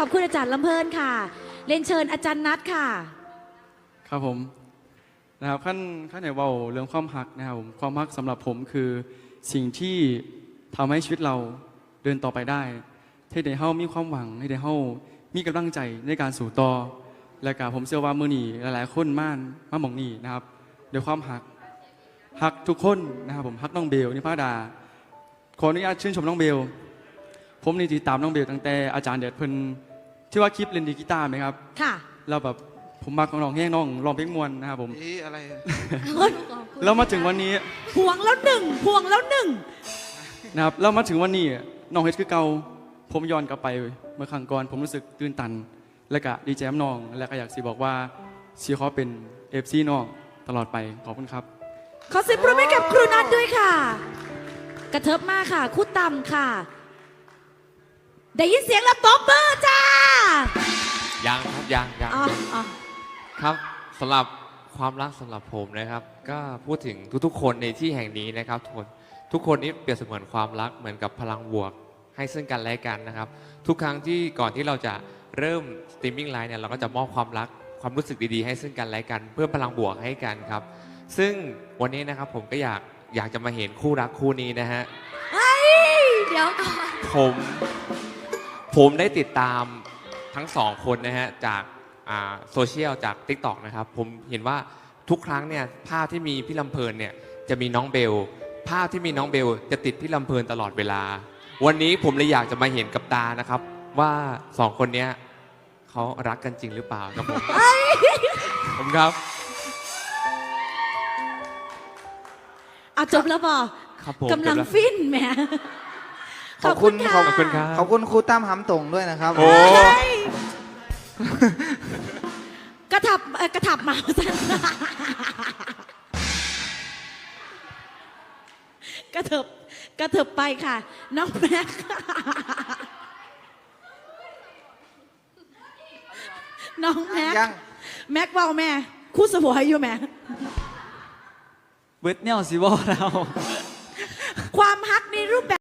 ขอบคุณอาจารย์ลำเพลินค่ะ เรียนเชิญอาจารย์นัทค่ะ ครับผมนะครับขั้นขั้นไหนเว่าเรื่องความหักนะครับผมความหักสำหรับผมคือสิ่งที่ทำให้ชีวิตเราเดินต่อไปได้ให้ได้เฮามีความหวังให้ได้เฮามีกำลังใจในการสู่ต่อ และก็ผมเชื่อว่ามือนีหลายๆคนม่านมาหมองนี่นะครับด้วยความหักหักทุกคนนะครับผมหักน้องเบลนิพาดาขออนุญาตชื่นชมน้องเบล ผมนี่ติดตามน้องเบลตั้งแต่อาจารย์เด็ดเพิ่น ที่ว่าคลิปเล่นดีกีตาร์ไหมครับ ค่ะ เราแบบผมมักน้องแห้งน้องร้องเพลงมวนนะครับผม อีอะไรแล้วมาถึงวันนี้พวงแล้วหนึ่งพวงแล้วหนึ่งนะครับแล้วมาถึงวันนี้น้องเฮ็ดคือเก่าผมย้อนกลับไปเมื่อครั้งก่อนผมรู้สึกตื่นตัน และก็ดีใจกับน้อง และก็อยากสิบอกว่าซีขอเป็นเอฟซีน้องตลอดไปขอบคุณครับ ขอเสียงปรบมือให้กับครูนัทด้วยค่ะ กระเทิบมากค่ะคู่ต่ำค่ะ ได้ยินเสียงแล้วตบมือจ้า ยังครับยังยังอ๋อยังอ๋อครับสำหรับความรักสำหรับผมนะครับ ก็พูดถึงทุกๆ คนในที่แห่งนี้นะครับทุกคนทุกคนนี้เปรียบเสมือนความรักเหมือนกับพลังบวก ให้ซึ่งกันและกันนะครับ ทุกครั้งที่ก่อนที่เราจะเริ่มสตรีมมิ่งไลน์เนี่ยเราก็จะมอบความรักความรู้สึกดีๆ ให้ซึ่งกันและกัน เพื่อพลังบวกให้กันครับ ซึ่งวันนี้นะครับผมก็อยากอยากจะมาเห็นคู่รักคู่นี้นะฮะเดี๋ยวก่อนผม ผมได้ติดตาม ทั้งสองคนนะฮะจากอ่าโซเชียลจาก t ิ k t o k นะครับผมเห็นว่าทุกครั้งเนี่ยภาพที่มีพี่ลำเพลินเนี่ยจะมีน้องเบล ภาพที่มีน้องเบลจะติดพี่ลำเพลินตลอดเวลา วันนี้ผมเลยอยากจะมาเห็นกับตานะครับ ว่าสองคนเนี้ยเขารักกันจริงหรือเปล่าครับผมผมครับอะจบแล้วบอครับผมกำลังจบแว ฟินแหม ขอบคุณค่ะขอบขอบคุณครับ ขอบคุณครูตั้มหำตรงด้วยนะครับ โอ้กระถับเอ่อกระถับมาสันกระเถิบกระเถิบไปค่ะ น้องแม็กน้องแม็กยัง แม็กเบาแม่คู่สมวยอยู่แม่ เบิดแนวสิบ่แล้วความฮักในรูปแบบ